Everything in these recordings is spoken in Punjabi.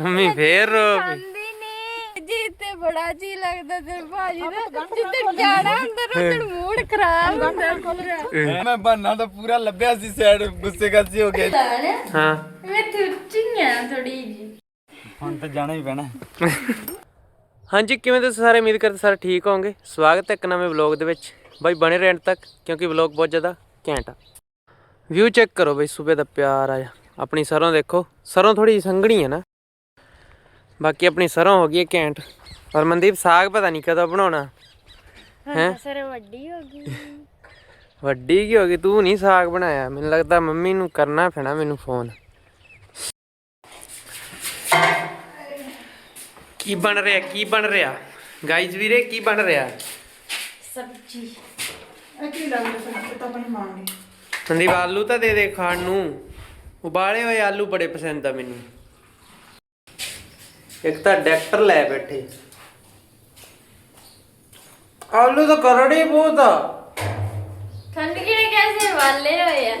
ਮੰਮੀ ਵੀ ਫੇਰ ਰੋ ਪਈ ਖਾਂਦੀ ਨਹੀਂ ਜੀ ਤੇ ਬੜਾ ਜੀ ਲੱਗਦਾ ਤੇ ਭਾਜੀ ਦਾ। ਜਿੱਦਣ ਜਾਣਾ ਹੁੰਦਾ ਉਦੋਂ ਮੂਡ ਖਰਾਬ ਹੁੰਦਾ। ਪੂਰਾ ਮੈਂ ਬੰਨਾ ਤਾਂ ਪੂਰਾ ਲੱਭਿਆ ਸੀ ਸਾਈਡ ਗੁੱਸੇ ਕਾਸੀ ਹੋ ਗਿਆ ਹਾਂ। ਮੈਂ ਤੇ ਉੱਚੀਆਂ ਥੋੜੀ ਜੀ ਹੁਣ ਤਾਂ ਜਾਣਾ ਹੀ ਪੈਣਾ। ਹਾਂਜੀ ਕਿਵੇਂ ਤੁਸੀਂ ਸਾਰੇ? ਉਮੀਦ ਕਰਦੇ ਸਾਰੇ ਠੀਕ ਹੋਵੋਗੇ। ਸਵਾਗਤ ਹੈ ਇੱਕ ਨਵੇਂ ਵਲੌਗ ਦੇ ਵਿੱਚ। ਬਾਈ ਬਣੇ ਰਹਿਣ ਤੱਕ ਕਿਉਂਕਿ ਵਲੌਗ ਬਹੁਤ ਜ਼ਿਆਦਾ ਘੈਂਟ ਆ। ਵਿਊ ਚੈੱਕ ਕਰੋ ਬਈ ਸੂਬੇ ਦਾ ਪਿਆਰ ਆ ਆਪਣੀ ਸਰੋਂ ਦੇਖੋ ਸਰੋਂ ਥੋੜੀ ਸੰਘਣੀ ਹੈ ਨਾ। ਬਾਕੀ ਆਪਣੀ ਸਰੋਂ ਹੋ ਗਈ ਹੈ ਘੈਂਟ। ਔਰ ਮਨਦੀਪ ਸਾਗ ਪਤਾ ਨਹੀਂ ਕਦੋਂ ਬਣਾਉਣਾ। ਹੈ? ਸਰ ਵੱਡੀ ਹੋ ਗਈ। ਵੱਡੀ ਕੀ ਹੋ ਗਈ? ਤੂੰ ਨਹੀਂ ਸਾਗ ਬਣਾਇਆ। ਮੈਨੂੰ ਲੱਗਦਾ ਮੰਮੀ ਨੂੰ ਕਰਨਾ ਪੈਣਾ ਮੈਨੂੰ ਫੋਨ। ਕੀ ਬਣ ਰਿਹਾ? ਕੀ ਬਣ ਰਿਹਾ? ਗਾਈਜ਼ ਵੀਰੇ ਕੀ ਬਣ ਰਿਹਾ? ਸਬਜੀ। ਸੰਦੀਪ ਆਲੂ ਤਾਂ ਦੇ ਦੇ ਖਾਣ ਨੂੰ। ਉਬਾਲੇ ਹੋਏ ਆਲੂ ਬੜੇ ਪਸੰਦ ਆ ਮੈਨੂੰ। ਇੱਕ ਤਾਂ ਡਾਕਟਰ ਲੈ ਬੈਠੇ। ਆਲੂ ਤਾਂ ਕਰੜੇ ਬਹੁਤ ਆ। ਠੰਡ ਕਿਹੜੇ ਕੈਸੇ ਵਾਲੇ ਹੋਏ ਆ?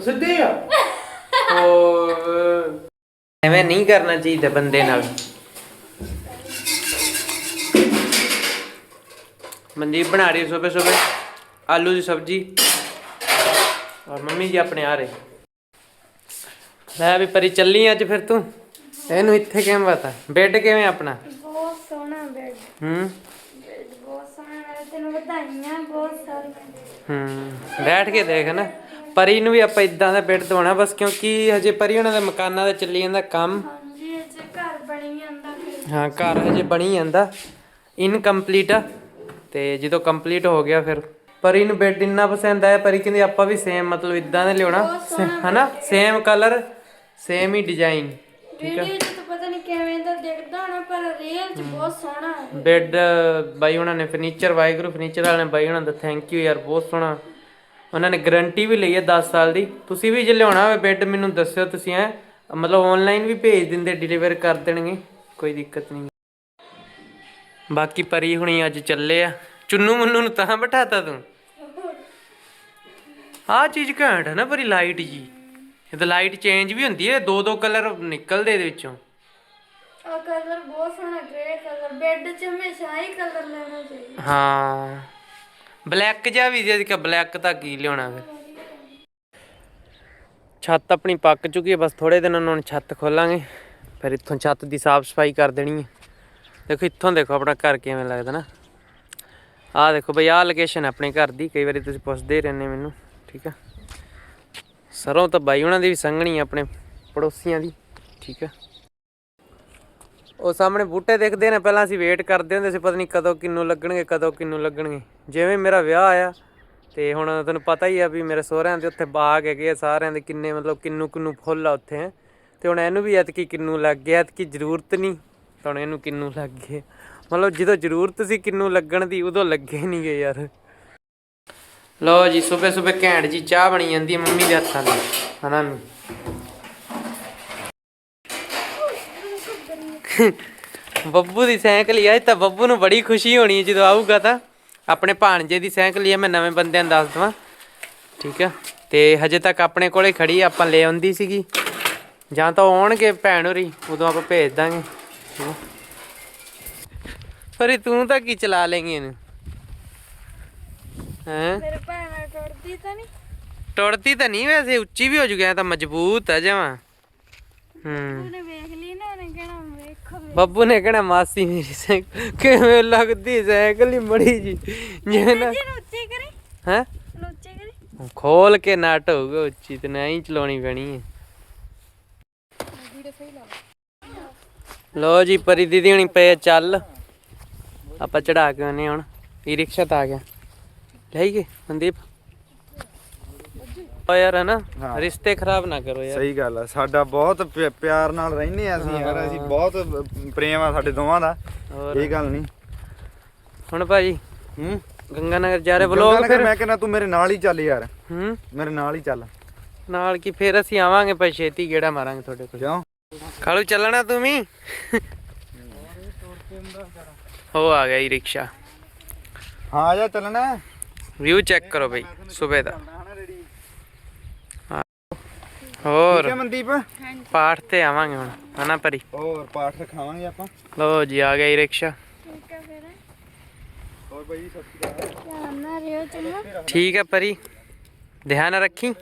ਸਿੱਧੇ ਆ। ਓ ਐਵੇਂ ਨਹੀਂ ਕਰਨਾ ਚਾਹੀਦਾ ਬੰਦੇ ਨਾਲ। ਮਨਦੀਪ ਬਣਾ ਰਹੀ ਸਵੇਰੇ ਸਵੇਰੇ ਆਲੂ ਦੀ ਸਬਜੀ। ਔਰ ਮੰਮੀ ਜੀ ਆਪਣੇ ਆ ਰਹੇ। ਲੈ ਵੀ ਪਰੀ ਚੱਲੀ ਅੱਜ ਫਿਰ ਤੂੰ। ਇਹਨੂੰ ਇੱਥੇ ਕਿਵੇਂ ਪਤਾ? ਬੈੱਡ ਕਿਵੇਂ ਆਪਣਾ? ਬਹੁਤ ਸੋਹਣਾ ਬੈਡ। ਹੂੰ। ਬੈਡ ਬਹੁਤ ਸੋਹਣਾ ਮੈਂ ਤੈਨੂੰ ਵਧਾਈਆਂ ਬਹੁਤ ਸਾਰੀਆਂ। ਹੂੰ ਬੈਠ ਕੇ ਦੇਖ ਨਾ। ਪਰੀ ਨੂੰ ਵੀ ਆਪਾਂ ਇਦਾਂ ਦਾ ਬੈੱਡ ਦਵਾਉਣਾ ਬਸ ਕਿਉਂਕਿ ਹਜੇ ਪਰੀ ਉਹਨਾਂ ਦਾ ਮਕਾਨਾਂ ਦਾ ਚੱਲੀ ਜਾਂਦਾ ਕੰਮ। ਹਾਂਜੀ ਇਹ 'ਚ ਘਰ ਬਣੀ ਜਾਂਦਾ ਫਿਰ। ਹਾਂ ਘਰ ਹਜੇ ਬਣੀ ਜਾਂਦਾ। ਇਨਕੰਪਲੀਟ ਆ। ਤੇ ਜਦੋਂ ਕੰਪਲੀਟ ਹੋ ਗਿਆ ਫਿਰ ਪਰੀ ਨੂੰ ਬੈੱਡ ਇੰਨਾ ਪਸੰਦ ਆਇਆ ਪਰੀ ਕਹਿੰਦੀ ਆਪਾਂ ਵੀ ਸੇਮ ਮਤਲਬ ਇਦਾਂ ਦਾ ਲਿਆਉਣਾ। ਹਨਾ? ਸੇਮ ਕਲਰ ਸੇਮ ਹੀ ਡਿਜ਼ਾਈਨ ਵੀਡੀਓ 'ਚ ਤਾਂ ਪਤਾ ਨਹੀਂ ਕਿਵੇਂ ਦਾ ਦਿਖਦਾ ਹੋਣਾ ਪਰ ਰੀਅਲ 'ਚ ਬਹੁਤ ਸੋਹਣਾ ਹੈ। ਬੈੱਡ ਬਾਈ ਉਹਨਾਂ ਨੇ ਫਰਨੀਚਰ ਵਾਇਗਰੂ ਫਰਨੀਚਰ ਵਾਲਿਆਂ ਨੇ ਬਾਈ ਉਹਨਾਂ ਦਾ ਥੈਂਕ ਯੂ ਯਾਰ ਬਹੁਤ ਸੋਹਣਾ। ਉਹਨਾਂ ਨੇ ਗਾਰੰਟੀ ਵੀ ਲਈ ਹੈ 10 ਸਾਲ ਦੀ। ਤੁਸੀਂ ਵੀ ਜੇ ਲਿਆਉਣਾ ਹੋਵੇ ਬੈੱਡ ਮੈਨੂੰ ਦੱਸਿਓ ਤੁਸੀਂ ਐ ਮਤਲਬ ਆਨਲਾਈਨ ਵੀ ਭੇਜ ਦਿੰਦੇ ਡਿਲੀਵਰ ਕਰ ਦੇਣਗੇ ਕੋਈ ਦਿੱਕਤ ਨਹੀਂ। ਬਾਕੀ ਪਰੀ ਹੁਣੀ ਅੱਜ ਚੱਲੇ ਆ। ਚੁੰਨੂ ਮੁੰਨੂ ਨੂੰ ਤਾਂ ਬਿਠਾਤਾ ਤੂੰ। ਆਹ ਚੀਜ਼ ਘੈਂਟ ਹੈ ਨਾ ਪਰੀ ਲਾਈਟ ਜੀ। ਇਹ ਤਾਂ ਲਾਈਟ ਚੇਂਜ ਵੀ ਹੁੰਦੀ ਹੈ ਦੋ ਦੋ ਕਲਰ ਨਿਕਲਦੇ ਇਹਦੇ ਵਿੱਚੋਂ। ਆ ਕਲਰ ਬਹੁਤ ਸੋਹਣਾ ਗ੍ਰੇ ਕਲਰ ਬੈੱਡ 'ਚ ਹਮੇਸ਼ਾ ਹੀ ਕਲਰ ਲੈਣਾ ਚਾਹੀਦਾ। ਹਾਂ। ਬਲੈਕ ਜਿਹਾ ਵੀ ਜੇ ਕਿ ਬਲੈਕ ਤਾਂ ਕੀ ਲਿਆਉਣਾ ਫਿਰ। ਛੱਤ ਆਪਣੀ ਪੱਕ ਚੁੱਕੀ ਹੈ ਬਸ ਥੋੜੇ ਦਿਨਾਂ ਨੂੰ ਹੁਣ ਛੱਤ ਖੋਲਾਂਗੇ। ਫਿਰ ਇੱਥੋਂ ਛੱਤ ਦੀ ਸਾਫ਼ ਸਫ਼ਾਈ ਕਰ ਦੇਣੀ ਹੈ। ਦੇਖੋ ਇੱਥੋਂ ਦੇਖੋ ਆਪਣਾ ਘਰ ਕਿਵੇਂ ਲੱਗਦਾ ਨਾ। ਆਹ ਦੇਖੋ ਬਈ ਆਹ ਲੋਕੇਸ਼ਨ ਆਪਣੇ ਘਰ ਦੀ ਕਈ ਵਾਰੀ ਤੁਸੀਂ ਪੁੱਛਦੇ ਰਹਿੰਦੇ ਮੈਨੂੰ ਠੀਕ ਆ। ਸਰੋਂ ਤਾਂ ਬਾਈ ਉਹਨਾਂ ਦੀ ਵੀ ਸੰਘਣੀ ਆ ਆਪਣੇ ਪੜੋਸੀਆਂ ਦੀ, ਠੀਕ ਆ। ਉਹ ਸਾਹਮਣੇ ਬੂਟੇ ਦਿਖਦੇ ਨੇ, ਪਹਿਲਾਂ ਅਸੀਂ ਵੇਟ ਕਰਦੇ ਹੁੰਦੇ ਸੀ, ਪਤਾ ਨਹੀਂ ਕਦੋਂ ਕਿੰਨੂੰ ਲੱਗਣਗੇ, ਕਦੋਂ ਕਿੰਨੂੰ ਲੱਗਣਗੇ। ਜਿਵੇਂ ਮੇਰਾ ਵਿਆਹ ਆਇਆ, ਤੇ ਹੁਣ ਤੁਹਾਨੂੰ ਪਤਾ ਹੀ ਆ ਵੀ ਮੇਰੇ ਸਹੁਰਿਆਂ ਦੇ ਉੱਥੇ ਬਾਗ ਹੈਗੇ ਆ, ਸਾਰਿਆਂ ਦੇ ਕਿੰਨੇ ਮਤਲਬ ਕਿੰਨੂ ਕਿੰਨੂ ਫੁੱਲ ਆ ਉੱਥੇ, ਹੈਂ। ਤੇ ਹੁਣ ਇਹਨੂੰ ਵੀ ਐਤਕੀ ਕਿੰਨੂ ਲੱਗ ਗਿਆ, ਐਤਕੀ ਜ਼ਰੂਰਤ ਨਹੀਂ ਤਾਂ ਹੁਣ ਇਹਨੂੰ ਕਿੰਨੂ ਲੱਗ ਗਏ ਮਤਲਬ ਜਦੋਂ ਜ਼ਰੂਰਤ ਸੀ ਕਿੰਨੂ ਲੱਗਣ ਦੀ, ਉਦੋਂ ਲੱਗੇ ਨਹੀਂ ਗਏ ਯਾਰ। ਲੋ ਜੀ ਸਵੇਰੇ ਸਵੇਰੇ ਘੈਂਟ ਜੀ, ਚਾਹ ਬਣੀ ਜਾਂਦੀ ਹੈ ਮੰਮੀ ਦੇ ਹੱਥਾਂ ਨਾਲ ਹਨਾ ਨੂੰ ਬੱਬੂ ਦੀ ਸਾਈਕਲ ਹੀ ਆ, ਇਹ ਤਾਂ ਬੱਬੂ ਨੂੰ ਬੜੀ ਖੁਸ਼ੀ ਹੋਣੀ ਹੈ ਜਦੋਂ ਆਊਗਾ ਤਾਂ। ਆਪਣੇ ਭਾਣਜੇ ਦੀ ਸਾਈਕਲ ਹੀ ਆ, ਮੈਂ ਨਵੇਂ ਬੰਦਿਆਂ ਨੂੰ ਦੱਸ ਦਵਾਂ। ਠੀਕ ਆ? ਤੇ ਹਜੇ ਤੱਕ ਆਪਣੇ ਕੋਲੇ ਖੜੀ ਆਪਾਂ ਲੈ ਆਉਂਦੀ ਸੀਗੀ। ਜਾਂ ਤਾਂ ਉਹ ਆਉਣਗੇ ਭੈਣ ਹੋਰੀ, ਉਦੋਂ ਆਪਾਂ ਭੇਜ ਦਾਂਗੇ। ਠੀਕ ਪਰ ਤੂੰ ਤਾਂ ਕੀ ਚਲਾ ਲੇਂਗੀ ਇਹਨੂੰ? ਹੈਂ? ਮੇਰੇ ਭੈਣਾ ਟੁੱਟਦੀ ਤਾਂ ਨਹੀਂ ਟੁੱਟਦੀ ਤਾਂ ਨਹੀਂ ਵੈਸੇ ਉੱਚੀ ਵੀ ਹੋ ਜੂਗਾ ਤਾਂ ਮਜ਼ਬੂਤ ਆ ਜਮਾਂ। ਹੂੰ। ਉਹਨੇ ਵੇਖ ਲਈ ਨਾ ਉਹਨੇ ਕਹਿਣਾ ਵੇਖੋ ਵੇ- ਬੱਬੂ ਨੇ ਕਹਿਣਾ ਮਾਸੀ ਮੇਰੀ ਸਾਈਕਲ ਕਿਵੇਂ ਲੱਗਦੀ ਸਾਈਕਲ ਹੀ ਮੜੀ ਜੀ। ਨਾ ਜੀ ਨੂੰ ਉੱਚੀ ਕਰੀ। ਹੈ? ਨੂੰ ਉੱਚੀ ਕਰੀ। ਖੋਲ ਕੇ ਨਟ ਹੋਊਗਾ ਉੱਚੀ ਤੇ ਨਹੀਂ ਚਲਾਉਣੀ ਪੈਣੀ ਹੈ ਲੋ ਜੀ ਪਰੀ ਦੀਦੀ ਹੁਣੀ ਪਏ ਆ ਚੱਲ। ਆਪਾਂ ਚੜਾ ਕੇ ਆਨੇ ਹੁਣ। ਈ ਰਿਕਸ਼ਾ ਤਾਂ ਆ ਗਿਆ। ਲੈ ਗਏ ਮਨਦੀਪ। ਓ ਯਾਰ ਹੈ। ਨਾ ਰਿਸ਼ਤੇ ਖਰਾਬ ਨਾ ਕਰੋ ਯਾਰ। ਸਹੀ ਗੱਲ ਆ ਸਾਡਾ ਬਹੁਤ ਪਿ- ਪਿਆਰ ਨਾਲ ਰਹਿੰਦੇ ਆ ਅਸੀਂ ਯਾਰ ਅਸੀਂ ਬਹੁਤ ਪ੍ਰੇਮ ਆ ਸਾਡੇ ਦੋਵਾਂ ਦਾ। ਹੋਰ। ਇਹ ਗੱਲ ਨਹੀਂ। ਹੁਣ ਭਾਜੀ ਹੂੰ? ਗੰਗਾ ਨਗਰ ਜਾ ਰਹੇ ਬਲੋਗ ਫਿਰ ਫਿਰ। ਮੈਂ ਕਹਿੰਦਾ ਤੂੰ ਮੇਰੇ ਨਾਲ ਹੀ ਚੱਲ ਯਾਰ। ਹੂੰ? ਮੇਰੇ ਨਾਲ ਹੀ ਚੱਲ। ਨਾਲ ਕੀ ਫਿਰ ਅਸੀਂ ਆਵਾਂਗੇ ਭਾਈ ਛੇਤੀ ਗੇੜਾ ਮਾਰਾਂਗੇ ਤੁਹਾਡੇ ਕੋਲ। ਕਿਉਂ? ਖਾਲੂ ਚੱਲਣਾ ਤੂੰ ਵੀ। ਹੋ ਆ ਗਿਆ ਈ ਰਿਕਸ਼ਾ। ਹਾਂ ਆ ਜਾ ਚੱਲਣਾ। ਵਿਊ ਚੈੱਕ ਕਰੋ ਬਈ ਸਵੇਰ ਦਾ। ਹੋਰ ਮਨਦੀਪ? ਪਾਠ ਤੇ ਆਵਾਂਗੇ ਹੁਣ ਹਨਾ ਪਰੀ? ਹੋਰ ਪਾਠ ਰਖਾਵਾਂਗੇ ਆਪਾਂ? ਲੋ ਜੀ ਆ ਗਿਆ ਈ ਰਿਕਸ਼ਾ। ਠੀਕ ਹੈ ਫਿਰ। ਹੋਰ ਬਾਈ ਜੀ ਸਤਿ ਸ਼੍ਰੀ ਅਕਾਲ। ਧਿਆਨ ਨਾਲ ਰਿਓ ਚੰਗਾ ਠੀਕ ਹੈ ਪਰੀ ਧਿਆਨ ਰੱਖੀ।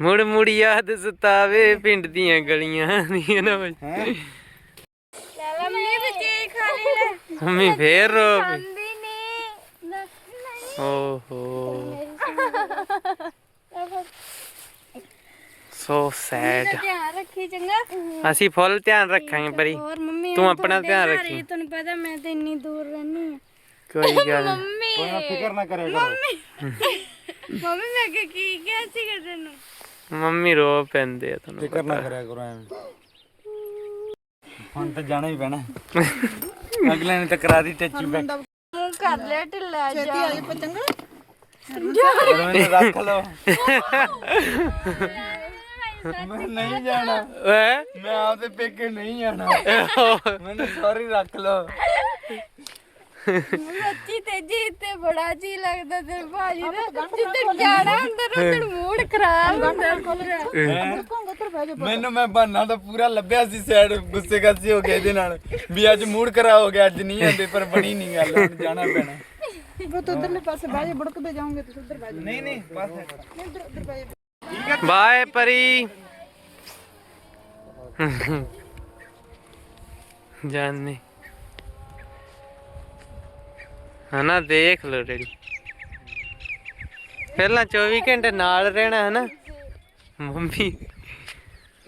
ਮੁੜ ਮੁੜ ਯਾਦ ਸਤਾਵੇ ਪਿੰਡ ਦੀਆਂ ਗਲੀਆਂ ਦੀਆਂ ਨਾ ਬਈ। ਹੈ ਲੈ ਲੈ ਮੰਮੀ ਬੱਚੇ ਖਾ ਲਈ ਲੈ। ਮੰਮੀ ਫੇਰ ਰੋ ਪਈ। ਖਾਂਦੀ ਨਹੀਂ ਦੱਸ ਨਹੀਂ ਓਹੋ। ਸੋ ਸੈਡ ਧਿਆਨ ਰੱਖੀ ਚੰਗਾ। ਅਸੀਂ ਫੁੱਲ ਧਿਆਨ ਰੱਖਾਂਗੇ ਪਰੀ। ਹੋਰ ਮੰਮੀ ਤੂੰ ਆਪਣਾ ਧਿਆਨ ਰੱਖੀ। ਹੀ, ਤੁਹਾਨੂੰ ਪਤਾ ਮੈਂ ਤੇ ਇੰਨੀ ਦੂਰ ਰਹਿੰਦੀ ਆ ਕੋਈ ਗੱਲ। ਮੰਮੀ। ਫਿਕਰ ਨਾ ਕਰਿਆ ਕਰੋ। ਮੰਮੀ। ਮੈਂ ਕਿ ਕੀ ਕਿਹਾ ਸੀਗਾ ਤੈਨੂੰ? ਮੰਮੀ ਰੋ ਪੈਂਦੇ ਆ ਤੁਹਾਨੂੰ ਫਿਕਰ ਨਾ ਕਰਿਆ ਕਰੋ ਐਵੇਂ। ਹੁਣ ਤਾਂ ਜਾਣਾ ਹੀ ਪੈਣਾ। ਅਗਲੇ ਨੇ ਤਾਂ ਕਰਾ ਦੀ ਟੱਚੀ ਬੈਕ ਕਰ ਲਿਆ ਢਿੱਲਾ ਜਾ। ਮੈਨੂੰ ਰੱਖ ਲਓ ਮੈਂ ਨਹੀਂ ਜਾਣਾ ਓਏ ਮੈਂ ਆਪਦੇ ਪੇਕੇ ਨਹੀਂ ਜਾਣਾ। ਮੈਨੂੰ ਸੌਰੀ ਰੱਖ ਲਓ। ਸੱਚੀ ਤੇਜੀ ਤੇ ਬੜਾ ਜੀ ਲੱਗਦਾ ਤੇ ਭਾਜੀ ਦਾ। ਜਿੱਦਣ ਜਾਣਾ ਅੰਦਰ ਉਦਣ ਮੂਡ ਖਰਾਬ ਹੁੰਦਾ। ਪੂਰਾ ਮੈਨੂੰ ਮੈਂ ਬਹਾਨਾ ਤਾਂ ਪੂਰਾ ਲੱਭਿਆ ਸੀ ਸਾਈਡ ਗੁੱਸੇ ਗੱਸੇ ਹੋ ਗਿਆ ਇਹਦੇ ਨਾਲ। ਵੀ ਅੱਜ ਮੂਡ ਖਰਾਬ ਹੋ ਗਿਆ ਅੱਜ ਨਹੀਂ ਆਂਦੇ ਪਰ ਬਣੀ ਨਹੀਂ ਗੱਲ ਜਾਣਾ ਪੈਣਾ। ਉਹ ਤਾਂ ਉਧਰਲੇ ਪਾਸੇ ਬਾਜੇ ਬੜਕਦੇ ਜਾਓਗੇ ਤੁਸੀਂ ਉਧਰ ਬਾਜੇ ਨਹੀਂ ਨਹੀਂ ਬਸ ਉਧਰ ਉਧਰ ਬਾਜੇ ਬਾਏ ਪਰੀ। ਜਾਨੇ। ਹਨਾ ਦੇਖ ਲੋ ਡੈਡੀ ਪਹਿਲਾਂ 24 ਘੰਟੇ ਨਾਲ ਰਹਿਣਾ ਹਨਾ ਮੰਮੀ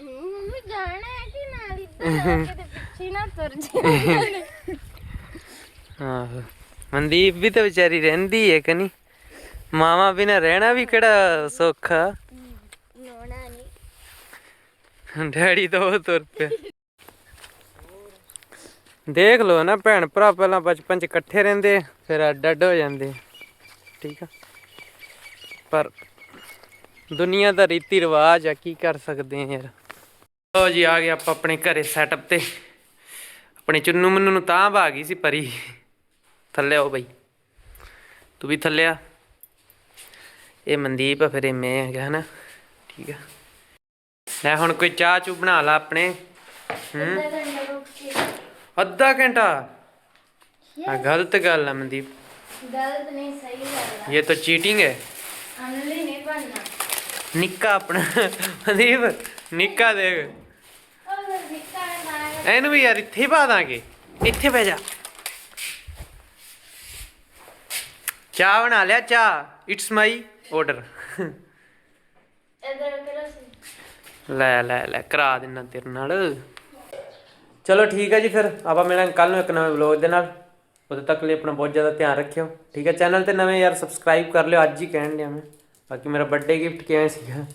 ਮੰਮੀ ਜਾਣਾ ਹੈ ਕਿ ਨਾਲ ਇੱਧਰ ਕਿਤੇ ਪਿੱਛੇ ਨਾ ਤੁਰ ਜੇ ਆਹੋ ਮਨਦੀਪ ਵੀ ਤਾਂ ਵਿਚਾਰੀ ਰਹਿੰਦੀ ਹੈ ਕਿ ਨਹੀਂ ਮਾਵਾ ਬਿਨਾ ਰਹਿਣਾ ਵੀ ਕਿਹੜਾ ਸੌਖਾ ਨੋਣਾ ਨਹੀਂ ਡੈਡੀ ਤਾਂ ਉਹ ਤੁਰ ਪਿਆ ਦੇਖ ਲਓ ਨਾ ਭੈਣ ਭਰਾ, ਪਹਿਲਾਂ ਬਚਪਨ ਚ ਇਕੱਠੇ ਰਹਿੰਦੇ, ਫਿਰ ਅੱਡ ਅੱਡ ਹੋ ਜਾਂਦੇ। ਠੀਕ ਆ? ਪਰ ਦੁਨੀਆ ਦਾ ਰੀਤੀ ਰਿਵਾਜ ਆ, ਕੀ ਕਰ ਸਕਦੇ ਆ ਯਾਰ। ਲੋ ਜੀ, ਆ ਗਏ ਆਪਾਂ ਆਪਣੇ ਘਰੇ ਸੈਟਅਪ ਤੇ। ਆਪਣੇ ਚੁੰਨੂ ਮੰਨੂ ਨੂੰ ਤਾਂ ਆ ਗਈ ਸੀ ਪਰੀ। ਥੱਲੇ ਆਓ ਬਈ। ਤੂੰ ਵੀ ਥੱਲੇ ਆ। ਇਹ ਮਨਦੀਪ ਆ, ਫਿਰ ਇਹ ਮੈਂ ਹੈਗਾ, ਹਨਾ? ਠੀਕ ਆ? ਲੈ ਹੁਣ ਕੋਈ ਚਾਹ ਚੂ ਬਣਾ ਲਾ ਆਪਣੇ। ਹੂੰ? ਅੱਧਾ ਘੰਟਾ। ਆ ਗਲਤ ਗੱਲ ਆ ਮਨਦੀਪ। ਗਲਤ ਨਹੀਂ ਸਹੀ ਗੱਲ ਇਹ ਤਾਂ ਚੀਟਿੰਗ ਹੈ। ਅਨਲੀ ਨਹੀਂ ਬਣਨਾ। ਨਿੱਕਾ ਆਪਣਾ। ਮਨਦੀਪ ਨਿੱਕਾ ਦੇਖ। ਇਹਨੂੰ ਵੀ ਯਾਰ ਇੱਥੇ ਹੀ ਪਾ ਦਾਂਗੇ। ਇੱਥੇ ਬਹਿ ਜਾ। ਚਾਹ ਬਣਾ ਲਿਆ ਚਾਹ। ਇਟਸ ਮਾਈ ਆਰਡਰ ਲੈ ਲੈ ਲੈ। ਕਰਾ ਦਿੰਨਾ ਤੇਰੇ ਨਾਲ। ਚਲੋ ਠੀਕ ਹੈ ਜੀ ਫਿਰ, ਆਪਾਂ ਮਿਲਾਂਗੇ ਕੱਲ ਨੂੰ ਇੱਕ ਨਵੇਂ ਵਲੌਗ ਦੇ ਨਾਲ। ਉਦੋਂ ਤੱਕ ਲਈ ਆਪਣਾ ਬਹੁਤ ਜ਼ਿਆਦਾ ਧਿਆਨ ਰੱਖਿਓ। ਠੀਕ ਹੈ ਚੈਨਲ ਤੇ ਨਵੇਂ ਯਾਰ ਸਬਸਕ੍ਰਾਈਬ ਕਰ ਲਿਓ, ਅੱਜ ਹੀ ਕਹਿਣ ਡਿਆ ਮੈਂ। ਬਾਕੀ ਮੇਰਾ ਬਰਥਡੇ ਗਿਫਟ ਕਿਵੇਂ ਸੀਗਾ?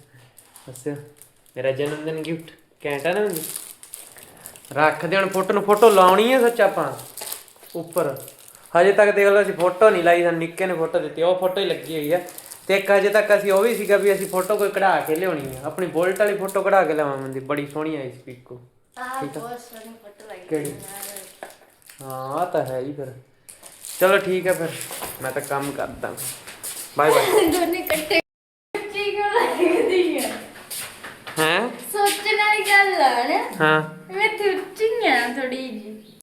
ਦੱਸਿਓ ਮੇਰਾ ਜਨਮ ਦਿਨ ਗਿਫਟ ਘੈਂਟਾ ਨਾ ਮੈਨੂੰ। ਰੱਖ ਦੇ ਹੁਣ ਫੋਟੋ ਨੂੰ, ਫੋਟੋ ਲਾਉਣੀ ਹੈ ਸੱਚ ਆਪਾਂ। ਉੱਪਰ। ਹਜੇ ਤੱਕ ਦੇਖ ਲਓ, ਅਸੀਂ ਫੋਟੋ ਨਹੀਂ ਲਾਈ, ਸਾਨੂੰ ਨਿੱਕੇ ਨੇ ਫੋਟੋ ਦਿੱਤੀ, ਉਹ ਫੋਟੋ ਹੀ ਲੱਗੀ ਹੋਈ ਹੈ ਤੇ ਇੱਕ ਹਜੇ ਤੱਕ ਅਸੀਂ ਉਹ ਵੀ ਸੀਗਾ ਵੀ ਅਸੀਂ ਫੋਟੋ ਕੋਈ ਕਢਾ ਕੇ ਲਿਆਉਣੀ ਹੈ ਆਪਣੀ ਬੋਲਟ ਵਾਲੀ ਫੋਟੋ ਕਢਾ ਕੇ ਲਿਆਵਾਂ ਲਿਆਵਾਂਗੇ ਬੜੀ ਸੋਹਣੀ ਆਈ ਸੀ ਪਿੱਕੋ ਆ। ਬਹੁਤ ਸੋਹਣੀ ਫੋਟੋ ਲੱਗੀ ਕਿਹੜੀ? ਹਾਂ ਆ ਤਾਂ ਹੈ ਹੀ ਫਿਰ। ਚਲੋ ਠੀਕ ਹੈ ਫਿਰ। ਮੈਂ ਤਾਂ ਕੰਮ ਕਰਦਾ। ਬਾਏ ਬਾਏ ਦੋਨੇ ਇਕੱਠੇ ਕੀ ਕਿਉਂ ਲੱਗਦੀ ਹੈ ਹੈ? ਸੋਚਣ ਵਾਲੀ ਗੱਲ ਆ ਨਾ। ਹਾਂ।